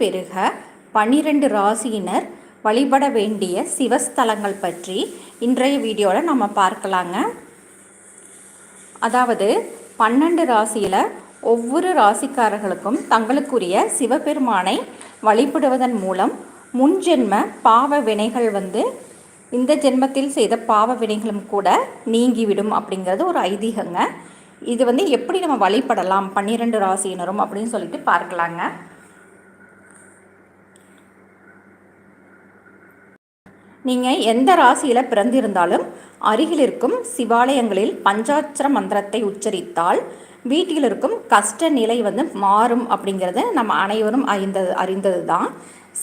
பெருக பன்னிரெண்டு ராசியினர் வழிபட வேண்டிய சிவஸ்தலங்கள் பற்றி இன்றைய வீடியோவில் நம்ம பார்க்கலாங்க. அதாவது பன்னெண்டு ராசியில் ஒவ்வொரு ராசிக்காரர்களுக்கும் தங்களுக்குரிய சிவபெருமானை வழிபடுவதன் மூலம் முன்ஜென்ம பாவ வினைகள் வந்து இந்த ஜென்மத்தில் செய்த பாவ வினைகளும் கூட நீங்கிவிடும் அப்படிங்கிறது ஒரு ஐதீகங்க. இது வந்து எப்படி நம்ம வழிபடலாம் பன்னிரெண்டு ராசியினரும் அப்படின்னு சொல்லிட்டு பார்க்கலாங்க. நீங்கள் எந்த ராசியில் பிறந்திருந்தாலும் அருகில் இருக்கும் சிவாலயங்களில் பஞ்சாட்சர மந்திரத்தை உச்சரித்தால் வீட்டில் இருக்கும் கஷ்ட நிலை வந்து மாறும் அப்படிங்கிறது நம்ம அனைவரும் அறிந்தது அறிந்தது தான்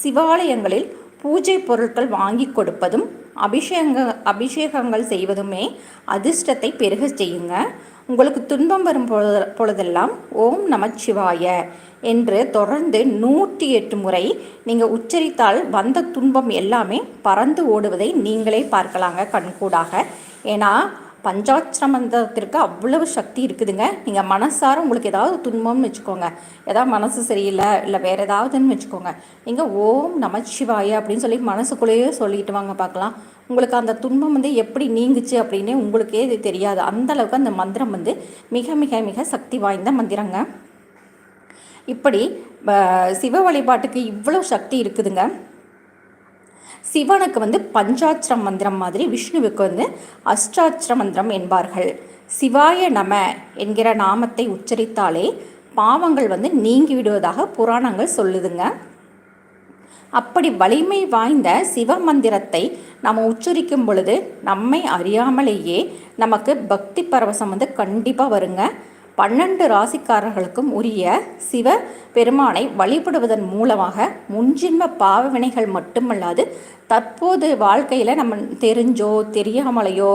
சிவாலயங்களில் பூஜை பொருட்கள் வாங்கி கொடுப்பதும் அபிஷேக அபிஷேகங்கள் செய்வதுமே அதிர்ஷ்டத்தை பெருக செய்யுங்க. உங்களுக்கு துன்பம் வரும் பொழுது பொழுதெல்லாம் ஓம் நமச்சிவாய என்று தொடர்ந்து நூற்றி எட்டு முறை நீங்கள் உச்சரித்தால் வந்த துன்பம் எல்லாமே பறந்து ஓடுவதை நீங்களே பார்க்கலாங்க கண்கூடாக. ஏன்னா பஞ்சாட்சர மந்திரத்திற்கு அவ்வளவு சக்தி இருக்குதுங்க. நீங்கள் மனசார உங்களுக்கு ஏதாவது துன்பம்னு வச்சுக்கோங்க. ஏதாவது மனசு சரியில்லை இல்லை வேறு ஏதாவதுன்னு வச்சுக்கோங்க. நீங்கள் ஓம் நமச்சிவாய அப்படின்னு சொல்லி மனசுக்குள்ளேயே சொல்லிட்டு வாங்க பார்க்கலாம். உங்களுக்கு அந்த துன்பம் வந்து எப்படி நீங்குச்சு அப்படின்னு உங்களுக்கே இது தெரியாது. அந்தளவுக்கு அந்த மந்திரம் வந்து மிக மிக மிக சக்தி வாய்ந்த மந்திரங்க. இப்படி சிவ வழிபாட்டுக்கு இவ்வளோ சக்தி இருக்குதுங்க. சிவனுக்கு வந்து பஞ்சாட்சர மந்திரம் மாதிரி விஷ்ணுவுக்கு வந்து அஷ்டாட்சர மந்திரம் என்பார்கள். சிவாய நம என்கிற நாமத்தை உச்சரித்தாலே பாவங்கள் வந்து நீங்கிவிடுவதாக புராணங்கள் சொல்லுதுங்க. அப்படி வலிமை வாய்ந்த சிவ மந்திரத்தை நம்ம உச்சரிக்கும் பொழுது நம்மை அறியாமலேயே நமக்கு பக்தி பரவசம் வந்து கண்டிப்பாக வருங்க. பன்னெண்டு ராசிக்காரர்களுக்கும் உரிய சிவ பெருமானை வழிபடுவதன் மூலமாக முன்ஜின்ம பாவவினைகள் மட்டுமல்லாது தற்போது வாழ்க்கையில் நம்ம தெரிஞ்சோ தெரியாமலையோ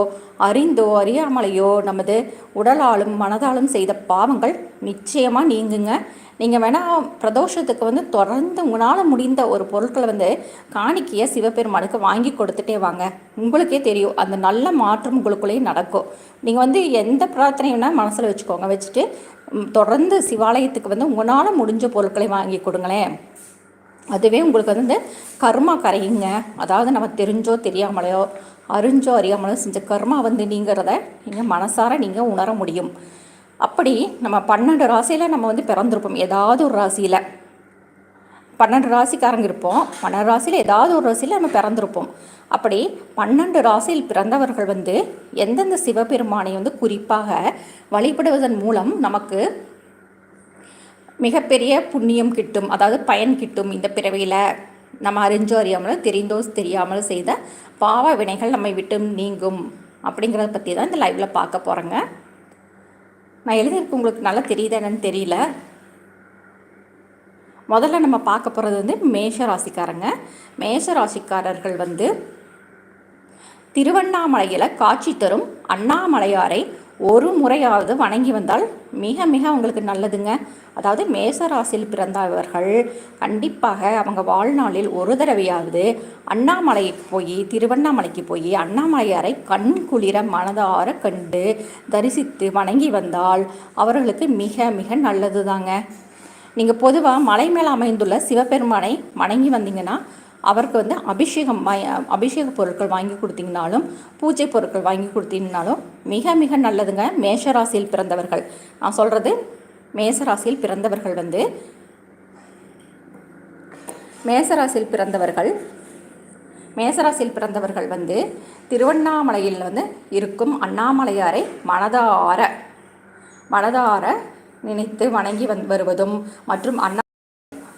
அறிந்தோ அறியாமலையோ நமது உடலாலும் மனதாலும் செய்த பாவங்கள் நிச்சயமாக நீங்குங்க. நீங்கள் வேணால் பிரதோஷத்துக்கு வந்து தொடர்ந்து உங்களால் முடிந்த ஒரு பொருட்களை வந்து காணிக்கையை சிவபெருமானுக்கு வாங்கி கொடுத்துட்டே வாங்க. உங்களுக்கே தெரியும் அந்த நல்ல மாற்றம் உங்களுக்குள்ளேயும் நடக்கும். நீங்கள் வந்து எந்த பிரார்த்தனையும்னா மனசில் வச்சுக்கோங்க. வச்சுட்டு தொடர்ந்து சிவாலயத்துக்கு வந்து உங்களால் முடிஞ்ச பொருட்களை வாங்கி கொடுங்களேன். அதுவே உங்களுக்கு வந்து கர்மா கரையுங்க. அதாவது நம்ம தெரிஞ்சோ தெரியாமலையோ அறிஞ்சோ அறியாமலையோ செஞ்ச கர்மா வந்து நீங்கிறத நீங்கள் மனசார நீங்கள் உணர முடியும். அப்படி நம்ம பன்னெண்டு ராசியில் நம்ம வந்து பிறந்திருப்போம். ஏதாவது ஒரு ராசியில். பன்னெண்டு ராசிக்காரங்க இருப்போம். பன்னெண்டு ராசியில் ஏதாவது ஒரு ராசியில் நம்ம பிறந்திருப்போம். அப்படி பன்னெண்டு ராசியில் பிறந்தவர்கள் வந்து எந்தெந்த சிவபெருமானை வந்து குறிப்பாக வழிபடுவதன் மூலம் நமக்கு மிகப்பெரிய புண்ணியம் கிட்டும் அதாவது பயன் கிட்டும். இந்த பிறவியில் நம்ம அறிஞ்சோ அறியாமலோ தெரிந்தோ தெரியாமலோ செய்த பாவ வினைகள் நம்மை விட்டு நீங்கும். அப்படிங்கிறத பற்றி தான் இந்த லைவில் பார்க்க போகிறேங்க நான் எழுதியிருக்கு உங்களுக்கு நல்லா தெரியுது என்னன்னு தெரியல. முதல்ல நம்ம பார்க்க போகிறது வந்து மேஷ ராசிக்காரங்க. மேஷ ராசிக்காரர்கள் வந்து திருவண்ணாமலையில் காட்சி தரும் அண்ணாமலையாரை ஒரு முறையாவது வணங்கி வந்தால் மிக மிக அவங்களுக்கு நல்லதுங்க. அதாவது மேசராசியில் பிறந்தவர்கள் கண்டிப்பாக அவங்க வாழ்நாளில் ஒரு தடவையாவது அண்ணாமலைக்கு போய் திருவண்ணாமலைக்கு போய் அண்ணாமலையாரை கண் குளிர மனதார கண்டு தரிசித்து வணங்கி வந்தால் அவர்களுக்கு மிக மிக நல்லது தாங்க நீங்கள் பொதுவாக மலை மேலே அமைந்துள்ள சிவபெருமானை வணங்கி வந்தீங்கன்னா அவருக்கு வந்து அபிஷேகம் அபிஷேக பொருட்கள் வாங்கி கொடுத்தீங்கனாலும் பூஜை பொருட்கள் வாங்கி கொடுத்தீங்கனாலும் மிக மிக நல்லதுங்க. மேஷராசியில் பிறந்தவர்கள். நான் சொல்கிறது மேசராசியில் பிறந்தவர்கள் வந்து மேசராசியில் பிறந்தவர்கள் மேசராசியில் பிறந்தவர்கள் வந்து திருவண்ணாமலையில் வந்து இருக்கும் அண்ணாமலையாரை மனதார மனதார நினைத்து வணங்கி வந் வருவதும் மற்றும் அண்ணா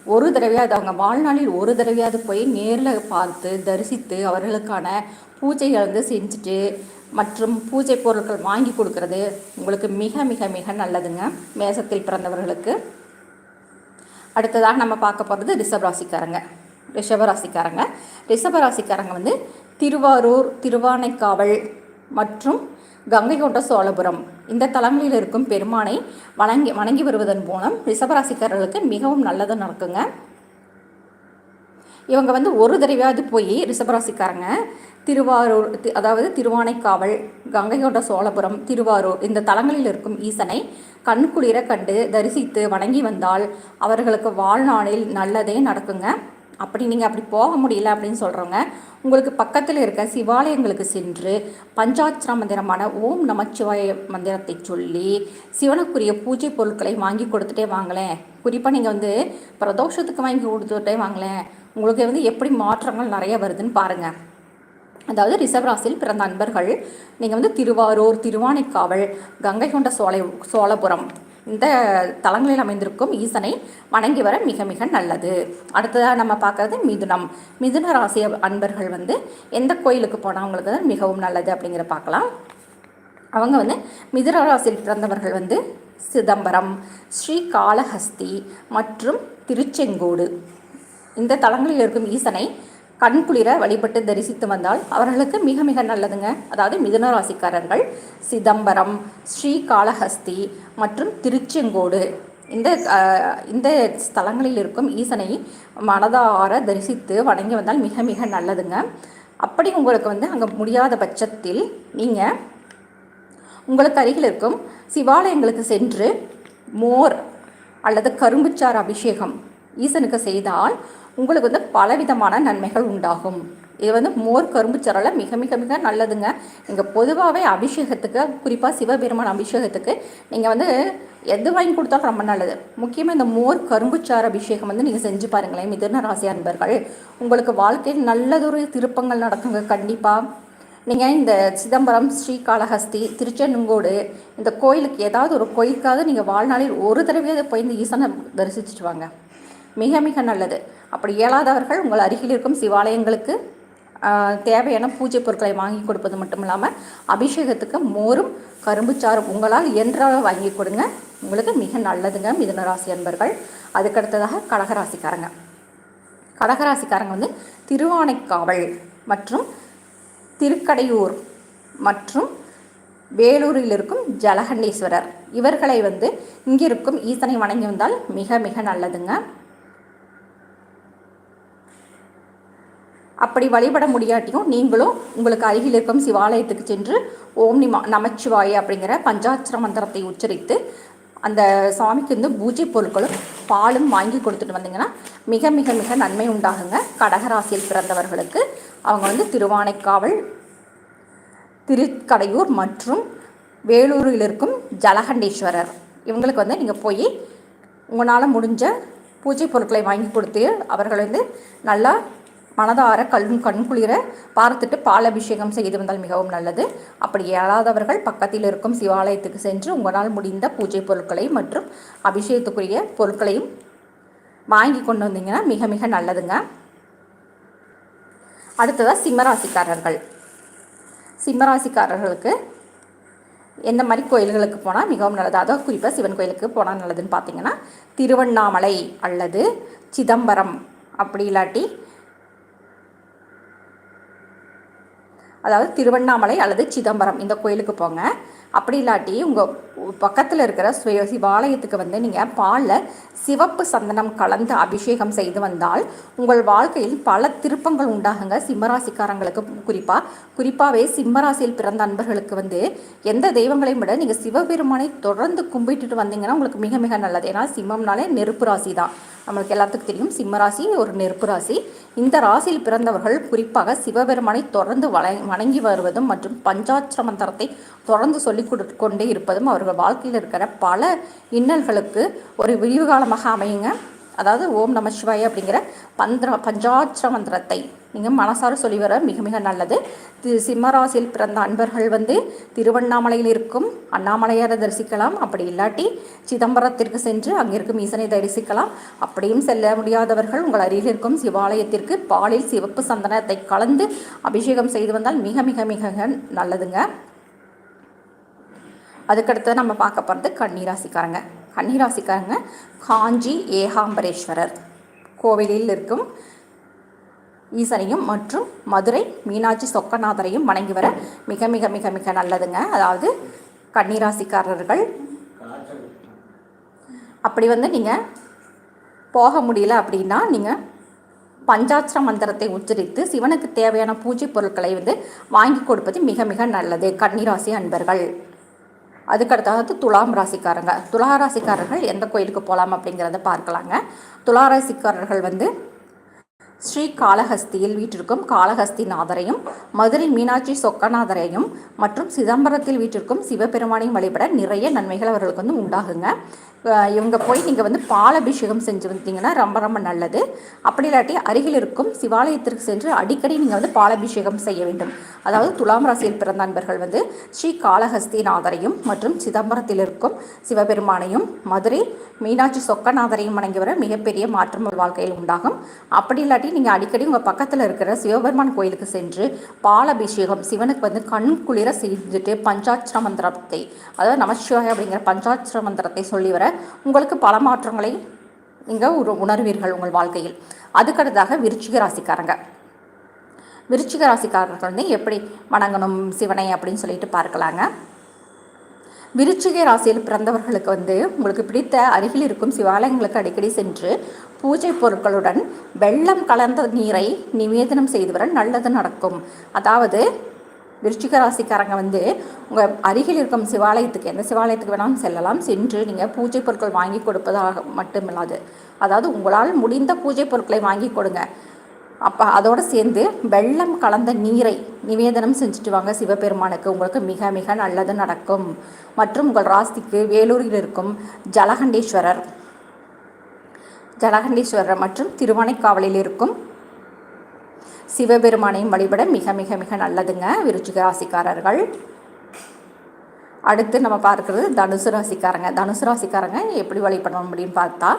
ஒரு தடவையாவது அவங்க வாழ்நாளில் ஒரு தடவையாவது போய் நேரில் பார்த்து தரிசித்து அவர்களுக்கான பூஜைகள் வந்து செஞ்சுட்டு மற்றும் பூஜை பொருட்கள் வாங்கி கொடுக்கறது உங்களுக்கு மிக மிக மிக நல்லதுங்க. மேசத்தில் பிறந்தவர்களுக்கு. அடுத்ததாக நம்ம பார்க்க போகிறது ரிஷபராசிக்காரங்க. ரிஷபராசிக்காரங்க. ரிஷபராசிக்காரங்க வந்து திருவாரூர் திருவானைக்காவல் மற்றும் கங்கை கொண்ட சோழபுரம். இந்த தலங்களில் இருக்கும் பெருமானை வணங்கி வணங்கி வருவதன் மூலம் ரிஷபராசிக்காரர்களுக்கு மிகவும் நல்லது நடக்குங்க. இவங்க வந்து ஒரு தடவையாவது போய் ரிஷபராசிக்காரங்க. திருவாரூர் அதாவது திருவானைக்காவல் கங்கை கொண்ட சோழபுரம் திருவாரூர் இந்த தலங்களில் இருக்கும் ஈசனை கண்குளிர கண்டு தரிசித்து வணங்கி வந்தால் அவர்களுக்கு வாழ்நாளில் நல்லதே நடக்குங்க. அப்படி நீங்கள் அப்படி போக முடியல அப்படின்னு சொல்கிறவங்க உங்களுக்கு பக்கத்தில் இருக்க சிவாலயங்களுக்கு சென்று பஞ்சாட்சர மந்திரமான ஓம் நமச்சிவாய மந்திரத்தை சொல்லி சிவனுக்குரிய பூஜை பொருட்களை வாங்கி கொடுத்துட்டே வாங்களேன். குறிப்பாக நீங்கள் வந்து பிரதோஷத்துக்கு வாங்கி கொடுத்துட்டே வாங்களேன். உங்களுக்கு வந்து எப்படி மாற்றங்கள் நிறைய வருதுன்னு பாருங்கள் அதாவது ரிஷபராசியில் பிறந்த அன்பர்கள் நீங்கள் வந்து திருவாரூர் திருவானைக்காவல் கங்கை கொண்ட சோலை சோழபுரம் இந்த தலங்களில் அமைந்திருக்கும் ஈசனை வணங்கி வர மிக மிக நல்லது. அடுத்ததாக நம்ம பார்க்கறது மிதுனம். மிதுன ராசி அன்பர்கள் வந்து எந்த கோயிலுக்கு போனவங்களுக்கு தான் மிகவும் நல்லது அப்படிங்கிற பார்க்கலாம். அவங்க வந்து மிதுன ராசியில் பிறந்தவர்கள் வந்து சிதம்பரம் ஸ்ரீகாளஹஸ்தி மற்றும் திருச்செங்கோடு. இந்த தலங்களில் இருக்கும் ஈசனை கண்குளிர வழிபட்டு தரிசித்து வந்தால் அவர்களுக்கு மிக மிக நல்லதுங்க. அதாவது மிதுன ராசிக்காரர்கள் சிதம்பரம் ஸ்ரீகாளஹஸ்தி மற்றும் திருச்செங்கோடு. இந்த இந்த ஸ்தலங்களில் இருக்கும் ஈசனை மனதார தரிசித்து வணங்கி வந்தால் மிக மிக நல்லதுங்க. அப்படி உங்களுக்கு வந்து அங்கே முடியாத பட்சத்தில் நீங்கள் உங்களுக்கு அருகில் இருக்கும் சிவாலயங்களுக்கு சென்று மோர் அல்லது கரும்புச்சாறு அபிஷேகம் ஈசனுக்கு செய்தால் உங்களுக்கு வந்து பலவிதமான நன்மைகள் உண்டாகும். இது வந்து மோர் கரும்புச்சாறில் மிக மிக மிக நல்லதுங்க. நீங்கள் பொதுவாகவே அபிஷேகத்துக்கு குறிப்பாக சிவபெருமான் அபிஷேகத்துக்கு நீங்கள் வந்து எது வாங்கி கொடுத்தாலும் ரொம்ப நல்லது. முக்கியமாக இந்த மோர் கரும்புச்சாறு அபிஷேகம் வந்து நீங்கள் செஞ்சு பாருங்களேன் மிதுன ராசி அன்பர்கள். உங்களுக்கு வாழ்க்கையில் நல்லதொரு திருப்பங்கள் நடக்குங்க கண்டிப்பாக நீங்கள் இந்த சிதம்பரம் ஸ்ரீகாளஹஸ்தி திருச்செண்ணுங்கோடு இந்த கோயிலுக்கு ஏதாவது ஒரு கோயிலுக்காவது நீங்கள் வாழ்நாளில் ஒரு தடவையாவது போய் இந்த ஈசனை தரிசிச்சுட்டு வாங்க. மிக மிக நல்லது. அப்படி இயலாதவர்கள் உங்கள் அருகில் இருக்கும் சிவாலயங்களுக்கு தேவையான பூஜை பொருட்களை வாங்கி கொடுப்பது மட்டும் இல்லாமல் அபிஷேகத்துக்கு மோரும் கரும்புச்சாறும் உங்களால் இயன்ற வாங்கி கொடுங்க. உங்களுக்கு மிக நல்லதுங்க மிதுன ராசி அன்பர்கள். அதுக்கடுத்ததாக கடகராசிக்காரங்க. கடகராசிக்காரங்க வந்து திருவானைக்காவல் மற்றும் திருக்கடையூர் மற்றும் வேலூரில் இருக்கும் ஜலகண்டேஸ்வரர். இவர்களை வந்து இங்கிருக்கும் ஈசனை வணங்கி வந்தால் மிக மிக நல்லதுங்க. அப்படி வழிபட முடியாட்டியும் நீங்களும் உங்களுக்கு அருகில் இருக்கும் சிவாலயத்துக்கு சென்று ஓம் நிமா நமச்சிவாய அப்படிங்கிற பஞ்சாட்சர மந்திரத்தை உச்சரித்து அந்த சாமிக்கு வந்து பூஜை பொருட்களும் பாலும் வாங்கி கொடுத்துட்டு வந்தீங்கன்னா மிக மிக மிக நன்மை உண்டாகுங்க. கடகராசியில் பிறந்தவர்களுக்கு அவங்க வந்து திருவானைக்காவல் திருக்கடையூர் மற்றும் வேலூரில் இருக்கும் ஜலகண்டேஸ்வரர். இவங்களுக்கு வந்து நீங்கள் போய் உங்களால் முடிஞ்ச பூஜை பொருட்களை வாங்கி கொடுத்து அவர்கள் வந்து நல்லா மனதார கண் கண் குளிர பார்த்துட்டு பால் அபிஷேகம் செய்து வந்தால் மிகவும் நல்லது. அப்படி இயலாதவர்கள் பக்கத்தில் இருக்கும் சிவாலயத்துக்கு சென்று உங்களால் முடிந்த பூஜை பொருட்களை மற்றும் அபிஷேகத்துக்குரிய பொருட்களையும் வாங்கி கொண்டு வந்தீங்கன்னா மிக மிக நல்லதுங்க. அடுத்ததாக சிம்மராசிக்காரர்கள். சிம்மராசிக்காரர்களுக்கு எந்த மாதிரி கோயில்களுக்கு போனால் மிகவும் நல்லது. அதாவது குறிப்பாக சிவன் கோயிலுக்கு போனால் நல்லதுன்னு பார்த்தீங்கன்னா திருவண்ணாமலை அல்லது சிதம்பரம் அப்படி இல்லாட்டி அதாவது திருவண்ணாமலை அல்லது சிதம்பரம் இந்த கோயிலுக்கு போங்க. அப்படி இல்லாட்டி உங்கள் பக்கத்தில் இருக்கிற சுய சிவாலயத்துக்கு வந்து நீங்கள் பாலில் சிவப்பு சந்தனம் கலந்து அபிஷேகம் செய்து வந்தால் உங்கள் வாழ்க்கையில் பல திருப்பங்கள் உண்டாகுங்க. சிம்மராசிக்காரங்களுக்கு குறிப்பாக குறிப்பாகவே சிம்மராசியில் பிறந்த அன்பர்களுக்கு வந்து எந்த தெய்வங்களையும் விட நீங்கள் சிவபெருமானை தொடர்ந்து கும்பிட்டுட்டு வந்தீங்கன்னா உங்களுக்கு மிக மிக நல்லது. ஏன்னா சிம்மம்னாலே நெருப்பு ராசி தான். நம்மளுக்கு எல்லாத்துக்கும் தெரியும். சிம்மராசி ஒரு நெருப்பு ராசி. இந்த ராசியில் பிறந்தவர்கள் குறிப்பாக சிவபெருமானை தொடர்ந்து வணங்கி வருவதும் மற்றும் பஞ்சாட்சர மந்திரத்தை தொடர்ந்து சொல்லிக் கொண்டே இருப்பதும் அவர்கள் வாழ்க்கையில் இருக்கிற பல இன்னல்களுக்கு ஒரு விரிவு காலமாக அமையுங்க. அதாவது ஓம் நம சிவாய அப்படிங்கிற பந்திர பஞ்சாட்ச மந்திரத்தை நீங்கள் மனசார சொல்லி வர மிக மிக நல்லது. திரு சிம்மராசியில் பிறந்த அன்பர்கள் வந்து திருவண்ணாமலையில் இருக்கும். அண்ணாமலையாரை தரிசிக்கலாம். அப்படி இல்லாட்டி சிதம்பரத்திற்கு சென்று அங்கே இருக்கும் ஈசனை தரிசிக்கலாம். அப்படியும் செல்ல முடியாதவர்கள் உங்கள் அருகில் இருக்கும் சிவாலயத்திற்கு பாலில் சிவப்பு சந்தனத்தை கலந்து அபிஷேகம் செய்து வந்தால் மிக மிக மிக நல்லதுங்க. அதுக்கடுத்து நம்ம பார்க்க போகிறது கன்னிராசிக்காரங்க. கன்னிராசிக்காரங்க காஞ்சி ஏகாம்பரேஸ்வரர் கோவிலில் இருக்கும் ஈசனையும் மற்றும் மதுரை மீனாட்சி சொக்கநாதரையும் வணங்கி வர மிக மிக மிக மிக நல்லதுங்க. அதாவது கன்னிராசிக்காரர்கள் அப்படி வந்து நீங்கள் போக முடியல அப்படின்னா நீங்கள் பஞ்சாட்சர மந்திரத்தை உச்சரித்து சிவனுக்கு தேவையான பூஜை பொருட்களை வந்து வாங்கி கொடுப்பது மிக மிக நல்லது. கன்னிராசி அன்பர்கள். அதுக்கடுத்தது துலாம் ராசிக்காரங்க. துலா ராசிக்காரர்கள் எந்த கோயிலுக்கு போகலாம் அப்படிங்கிறத பார்க்கலாங்க. துலா ராசிக்காரர்கள் வந்து ஸ்ரீ காளஹஸ்தியில் வீட்டிற்கும் காளஹஸ்தி நாதரையும் மதுரை மீனாட்சி சொக்கநாதரையும் மற்றும் சிதம்பரத்தில் வீட்டிற்கும் சிவபெருமானையும் வழிபட நிறைய நன்மைகள் அவர்களுக்கு வந்து உண்டாகுங்க. இவங்க போய் நீங்கள் வந்து பாலபிஷேகம் செஞ்சு வந்தீங்கன்னா ரொம்ப ரொம்ப நல்லது. அப்படி இல்லாட்டி அருகில் இருக்கும் சிவாலயத்திற்கு சென்று அடிக்கடி நீங்கள் வந்து பாலபிஷேகம் செய்ய வேண்டும். அதாவது துலாம் ராசியில் பிறந்த நண்பர்கள் வந்து ஸ்ரீ காளஹஸ்தி நாதரையும் மற்றும் சிதம்பரத்தில் இருக்கும் சிவபெருமானையும் மதுரை மீனாட்சி சொக்கநாதரையும் வணங்கி வர மிகப்பெரிய மாற்றம் வாழ்க்கையில் உண்டாகும். அப்படி இல்லாட்டி நீங்கள் அடிக்கடி உங்கள் பக்கத்தில் இருக்கிற சிவபெருமான் கோயிலுக்கு சென்று பாலபிஷேகம் சிவனுக்கு வந்து கண் குளிர செஞ்சுட்டு பஞ்சாட்சர மந்திரத்தை அதாவது நமசிவாய அப்படிங்கிற பஞ்சாட்சர மந்திரத்தை சொல்லி வர உங்களுக்கு பல மாற்றங்களை நீங்கள் உணர்வீர்கள் உங்கள் வாழ்க்கையில். அதுக்கடுத்தாக விருச்சிக ராசிக்காரங்க. விருச்சிக ராசிக்காரர்கள் வந்து எப்படி வணங்கணும் சிவனை அப்படின்னு சொல்லிட்டு பார்க்கலாங்க. விருச்சிகை ராசியில் பிறந்தவர்களுக்கு வந்து உங்களுக்கு பிடித்த அருகில் இருக்கும் சிவாலயங்களுக்கு அடிக்கடி சென்று பூஜை பொருட்களுடன் வெள்ளம் கலந்த நீரை நிவேதனம் செய்து வர நல்லது நடக்கும். அதாவது விருச்சிக ராசிக்காரங்க வந்து உங்கள் அருகில் இருக்கும் சிவாலயத்துக்கு எந்த சிவாலயத்துக்கு வேணாலும் செல்லலாம். சென்று நீங்கள் பூஜை பொருட்கள் வாங்கி கொடுப்பதாக மட்டுமில்லாது அதாவது உங்களால் முடிந்த பூஜை பொருட்களை வாங்கி கொடுங்க. அப்போ அதோடு சேர்ந்து வெள்ளம் கலந்த நீரை நிவேதனம் செஞ்சுட்டு வாங்க சிவபெருமானுக்கு. உங்களுக்கு மிக மிக நல்லது நடக்கும். மற்றும் உங்கள் ராசிக்கு வேலூரில் இருக்கும் ஜலகண்டேஸ்வரர். ஜலகண்டேஸ்வரர் மற்றும் திருவனைக்காவலில் இருக்கும் சிவபெருமானையும் வழிபட மிக மிக மிக நல்லதுங்க. விருச்சிக ராசிக்காரர்கள். அடுத்து நம்ம பார்க்குறது தனுசு ராசிக்காரங்க. தனுசு ராசிக்காரங்க எப்படி வழிபடணும் அப்படின்னு பார்த்தா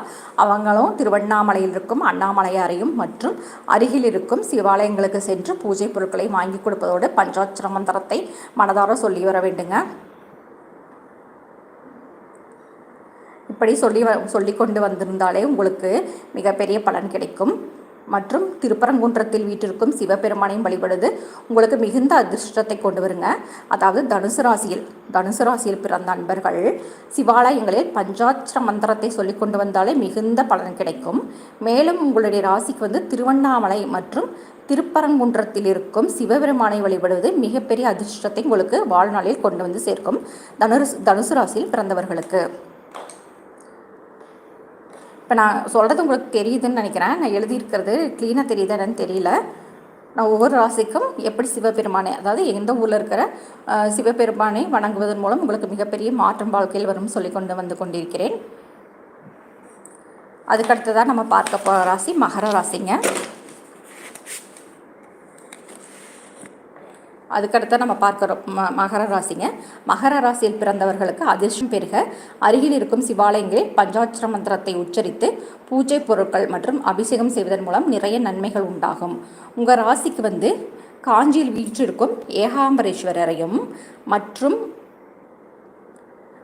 அவங்களும் திருவண்ணாமலையில் இருக்கும் அண்ணாமலையாரையும் மற்றும் அருகில் இருக்கும் சிவாலயங்களுக்கு சென்று பூஜை பொருட்களை வாங்கி கொடுப்பதோடு பஞ்சாட்சர மந்திரத்தை மனதார சொல்லி வர வேண்டுங்க. இப்படி சொல்லி சொல்லி கொண்டு வந்திருந்தாலே உங்களுக்கு மிகப்பெரிய பலன் கிடைக்கும். மற்றும் திருப்பரங்குன்றத்தில் வீட்டிற்கும் சிவபெருமானையும் வழிபடுது. உங்களுக்கு மிகுந்த அதிர்ஷ்டத்தை கொண்டு வருங்க. அதாவது தனுசு ராசியில் தனுசு ராசியில் பிறந்த அன்பர்கள் சிவாலயங்களில் பஞ்சாட்ச மந்திரத்தை சொல்லி கொண்டு வந்தாலே மிகுந்த பலன் கிடைக்கும். மேலும் உங்களுடைய ராசிக்கு வந்து திருவண்ணாமலை மற்றும் திருப்பரங்குன்றத்தில் இருக்கும் சிவபெருமானை வழிபடுவது மிகப்பெரிய அதிர்ஷ்டத்தை உங்களுக்கு வாழ்நாளில் கொண்டு வந்து சேர்க்கும். தனுசு தனுசு ராசியில் பிறந்தவர்களுக்கு. இப்போ நான் சொல்கிறது உங்களுக்கு தெரியுதுன்னு நினைக்கிறேன். நான் எழுதியிருக்கிறது க்ளீனாக தெரியுதா என்னன்னு தெரியல. நான் ஒவ்வொரு ராசிக்கும் எப்படி சிவபெருமானை அதாவது எந்த ஊரில் இருக்கிற சிவபெருமானை வணங்குவதன் மூலம் உங்களுக்கு மிகப்பெரிய மாற்றம் வாழ்க்கையில் வரும் சொல்லி கொண்டு வந்து கொண்டிருக்கிறேன். அதுக்கடுத்ததான் நம்ம பார்க்க போகிற ராசி மகர ராசிங்க. அதுக்கடுத்து நம்ம பார்க்குறோம் ம மகர ராசிங்க. மகர ராசியில் பிறந்தவர்களுக்கு அதிர்ஷ்டம் பெருக. அருகில் இருக்கும் சிவாலயங்களில் பஞ்சாட்சர மந்திரத்தை உச்சரித்து பூஜை பொருட்கள் மற்றும் அபிஷேகம் செய்வதன் மூலம் நிறைய நன்மைகள் உண்டாகும். உங்கள் ராசிக்கு வந்து காஞ்சியில் வீற்றிருக்கும் ஏகாம்பரேஸ்வரரையும் மற்றும்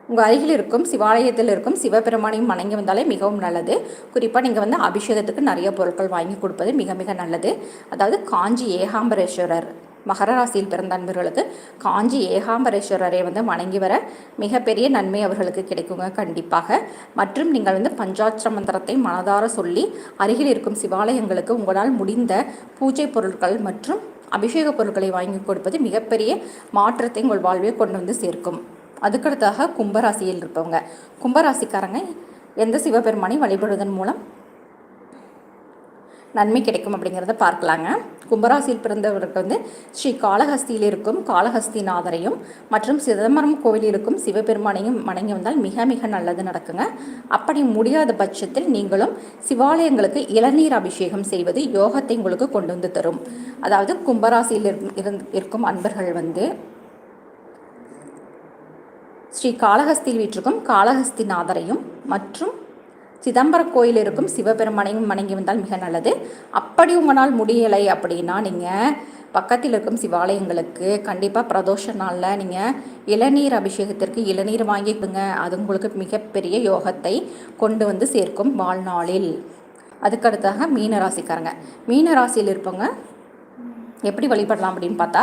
உங்கள் அருகில் இருக்கும் சிவாலயத்தில் இருக்கும் சிவபெருமானையும் வணங்கி வந்தாலே மிகவும் நல்லது. குறிப்பாக நீங்கள் வந்து அபிஷேகத்துக்கு நிறைய பொருட்கள் வாங்கி கொடுப்பது மிக மிக நல்லது. அதாவது காஞ்சி ஏகாம்பரேஸ்வரர். மகர ராசியில் பிறந்த அன்பர்களுக்கு காஞ்சி ஏகாம்பரேஸ்வரரை வந்து வணங்கி வர மிகப்பெரிய நன்மை அவர்களுக்கு கிடைக்குங்க கண்டிப்பாக. மற்றும் நீங்கள் வந்து பஞ்சாட்சர மந்திரத்தை மனதார சொல்லி அருகில் இருக்கும் சிவாலயங்களுக்கு உங்களால் முடிந்த பூஜை பொருட்கள் மற்றும் அபிஷேக பொருட்களை வாங்கி கொடுப்பது மிகப்பெரிய மாற்றத்தை உங்கள் வாழ்வில் கொண்டு வந்து சேர்க்கும். அதுக்கடுத்தாக கும்பராசியில் இருப்பவங்க. கும்பராசிக்காரங்க எந்த சிவபெருமானை வழிபடுவதன் மூலம் நன்மை கிடைக்கும் அப்படிங்கிறத பார்க்கலாங்க. கும்பராசியில் பிறந்தவருக்கு வந்து ஸ்ரீ காளஹஸ்தியில் இருக்கும் காளஹஸ்திநாதரையும் மற்றும் சிதம்பரம் கோவிலில் இருக்கும் சிவபெருமானையும் வணங்கி வந்தால் மிக மிக நல்லது நடக்குங்க. அப்படி முடியாத பட்சத்தில் நீங்களும் சிவாலயங்களுக்கு இளநீர் அபிஷேகம் செய்வது யோகத்தை உங்களுக்கு கொண்டு வந்து தரும். அதாவது கும்பராசியில் இருக்கும் அன்பர்கள் வந்து ஸ்ரீ காளஹஸ்தியில் வீற்றிருக்கும் காளஹஸ்திநாதரையும் மற்றும் சிதம்பர கோயில் இருக்கும். சிவபெருமானையும் வணங்கி வந்தால் மிக நல்லது. அப்படி உங்களால் முடியலை அப்படின்னா நீங்கள் பக்கத்தில் இருக்கும் சிவாலயங்களுக்கு கண்டிப்பாக பிரதோஷ நாளில் நீங்கள் இளநீர் அபிஷேகத்திற்கு இளநீர் வாங்கிக்கோங்க. அது உங்களுக்கு மிகப்பெரிய யோகத்தை கொண்டு வந்து சேர்க்கும் வாழ்நாளில். அதுக்கடுத்தாக மீனராசிக்காரங்க. மீனராசியில் இருப்பவங்க எப்படி வழிபடலாம் அப்படின்னு பார்த்தா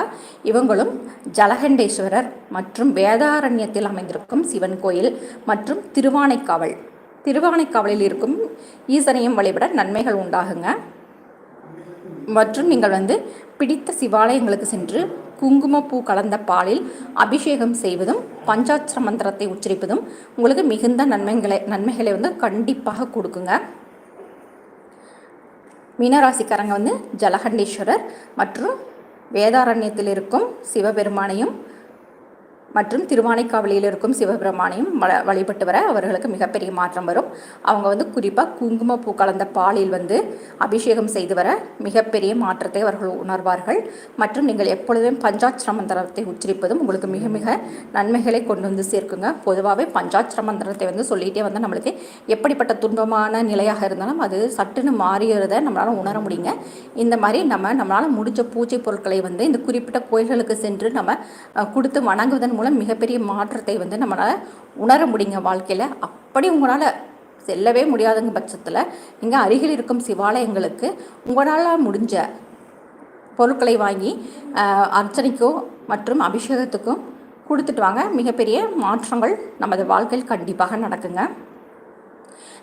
இவங்களும் ஜலகண்டேஸ்வரர் மற்றும் வேதாரண்யத்தில் அமைந்திருக்கும் சிவன் கோயில் மற்றும் திருவானைக்காவல். திருவானைக்காவலில் இருக்கும் ஈசனையும் வழிபட நன்மைகள் உண்டாகுங்க. மற்றும் நீங்கள் வந்து பிடித்த சிவாலயங்களுக்கு சென்று குங்குமப்பூ கலந்த பாலில் அபிஷேகம் செய்வதும் பஞ்சாட்சர மந்திரத்தை உச்சரிப்பதும் உங்களுக்கு மிகுந்த நன்மைகளை நன்மைகளை வந்து கண்டிப்பாக கொடுக்குங்க. மீனராசிக்காரங்க வந்து ஜலகண்டேஸ்வரர் மற்றும் வேதாரண்யத்தில் இருக்கும் சிவபெருமானையும் மற்றும் திருவானைக்காவலியில் இருக்கும் சிவபெருமானையும் வ வழிபட்டு வர அவர்களுக்கு மிகப்பெரிய மாற்றம் வரும். அவங்க வந்து குறிப்பாக குங்குமப்பூ கலந்த பாலில் வந்து அபிஷேகம் செய்து வர மிகப்பெரிய மாற்றத்தை அவர்கள் உணர்வார்கள். மற்றும் நீங்கள் எப்பொழுதுமே பஞ்சாட்சர மந்திரத்தை உச்சரிப்பதும் உங்களுக்கு மிக மிக நன்மைகளை கொண்டு வந்து சேர்க்குங்க. பொதுவாகவே பஞ்சாட்சர மந்திரத்தை வந்து சொல்லிகிட்டே வந்து நம்மளுக்கு எப்படிப்பட்ட துன்பமான நிலையாக இருந்தாலும் அது சட்டுன்னு மாறியறதை நம்மளால் உணர முடியுங்க. இந்த மாதிரி நம்ம நம்மளால் முடிஞ்ச பூஜை பொருட்களை வந்து இந்த குறிப்பிட்ட கோயில்களுக்கு சென்று நம்ம கொடுத்து வணங்குவதன் மூலம் மிகப்பெரிய மாற்றத்தை வந்து நம்மளால் உணர முடியுங்க வாழ்க்கையில். அப்படி உங்களால் செல்லவே முடியாதுங்க பட்சத்தில் இங்கே அருகில் இருக்கும் சிவாலயங்களுக்கு உங்களால் முடிஞ்ச பொருட்களை வாங்கி அர்ச்சனைக்கோ மற்றும் அபிஷேகத்துக்கும் கொடுத்துட்டு வாங்க. மிகப்பெரிய மாற்றங்கள் நமது வாழ்க்கையில் கண்டிப்பாக நடக்குங்க.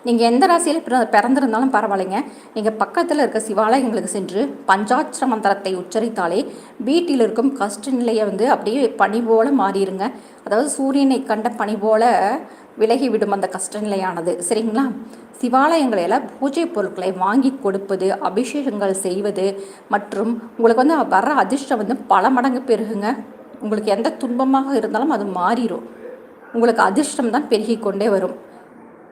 நீங்கள் எந்த ராசியில் பிறந்திருந்தாலும் பரவாயில்லைங்க. நீங்கள் பக்கத்தில் இருக்க சிவாலயங்களுக்கு சென்று பஞ்சாட்ச மந்திரத்தை உச்சரித்தாலே வீட்டில் இருக்கும் கஷ்ட நிலையை வந்து அப்படியே பனி போல மாறிடுங்க அதாவது சூரியனை கண்ட பனி போல விலகி விடும் அந்த கஷ்ட நிலையானது. சரிங்களா? சிவாலயங்களில் பூஜை பொருட்களை வாங்கி கொடுப்பது அபிஷேகங்கள் செய்வது மற்றும் உங்களுக்கு வந்து வர்ற அதிர்ஷ்டம் வந்து பல மடங்கு பெருகுங்க. உங்களுக்கு எந்த துன்பமாக இருந்தாலும் அது மாறிடும் உங்களுக்கு அதிர்ஷ்டம் தான் பெருகி கொண்டே வரும்.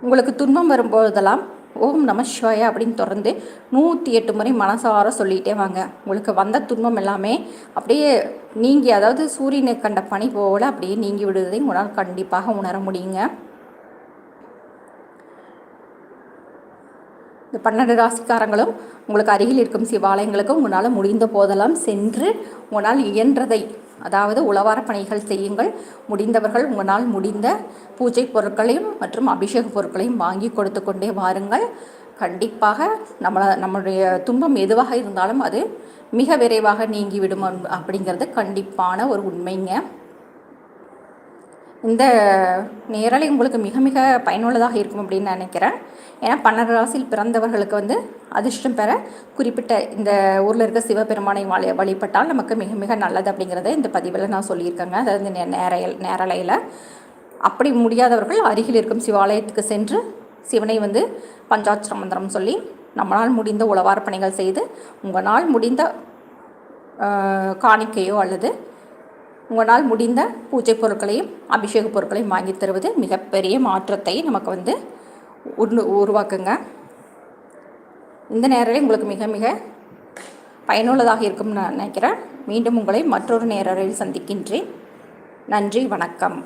உங்களுக்கு துன்பம் வரும்போதெல்லாம் ஓம் நம சிவாய அப்படின்னு தொடர்ந்து நூற்றி எட்டு முறை மனசார சொல்லிகிட்டே வாங்க. உங்களுக்கு வந்த துன்பம் எல்லாமே அப்படியே நீங்கி அதாவது சூரியனை கண்ட பனி போல் அப்படியே நீங்கி விடுவதை உங்களால் கண்டிப்பாக உணர முடியுங்க. இந்த பன்னெண்டு ராசிக்காரங்களும் உங்களுக்கு அருகில் இருக்கும் சிவாலயங்களுக்கும் உங்களால் முடிந்த போதெல்லாம் சென்று உங்களால் இயன்றதை அதாவது உளவார பணிகள் செய்யுங்கள். முடிந்தவர்கள் உங்களால் முடிந்த பூஜை பொருட்களையும் மற்றும் அபிஷேக பொருட்களையும் வாங்கி கொடுத்து கொண்டே வாருங்கள். கண்டிப்பாக நம்மளை நம்மளுடைய துன்பம் எதுவாக இருந்தாலும் அது மிக விரைவாக நீங்கிவிடும் அப்படிங்கிறது கண்டிப்பான ஒரு உண்மைங்க. இந்த நேரலை உங்களுக்கு மிக மிக பயனுள்ளதாக இருக்கும் அப்படின்னு நினைக்கிறேன். ஏன்னா பன்னெண்டு ராசியில் பிறந்தவர்களுக்கு வந்து அதிர்ஷ்டம் பெற குறிப்பிட்ட இந்த ஊரில் இருக்க சிவபெருமானை வழி வழிபட்டால் நமக்கு மிக மிக நல்லது அப்படிங்கிறத இந்த பதிவில் நான் சொல்லியிருக்கேங்க. அதாவது இந்த நேரையல் நேரலையில். அப்படி முடியாதவர்கள் அருகில் இருக்கும் சிவாலயத்துக்கு சென்று சிவனை வந்து பஞ்சாட்சர மந்திரம் சொல்லி நம்மளால் முடிந்த உளவார பணிகள் செய்து உங்களால் முடிந்த காணிக்கையோ அல்லது உங்களால் முடிந்த பூஜை பொருட்களையும் அபிஷேக பொருட்களையும் வாங்கி தருவது மிகப்பெரிய மாற்றத்தை நமக்கு வந்து உருவாக்குங்க. இந்த நேரம் உங்களுக்கு மிக மிக பயனுள்ளதாக இருக்கும்னு நான் நினைக்கிறேன். மீண்டும் உங்களை மற்றொரு நேரில் சந்திக்கின்றேன். நன்றி வணக்கம்.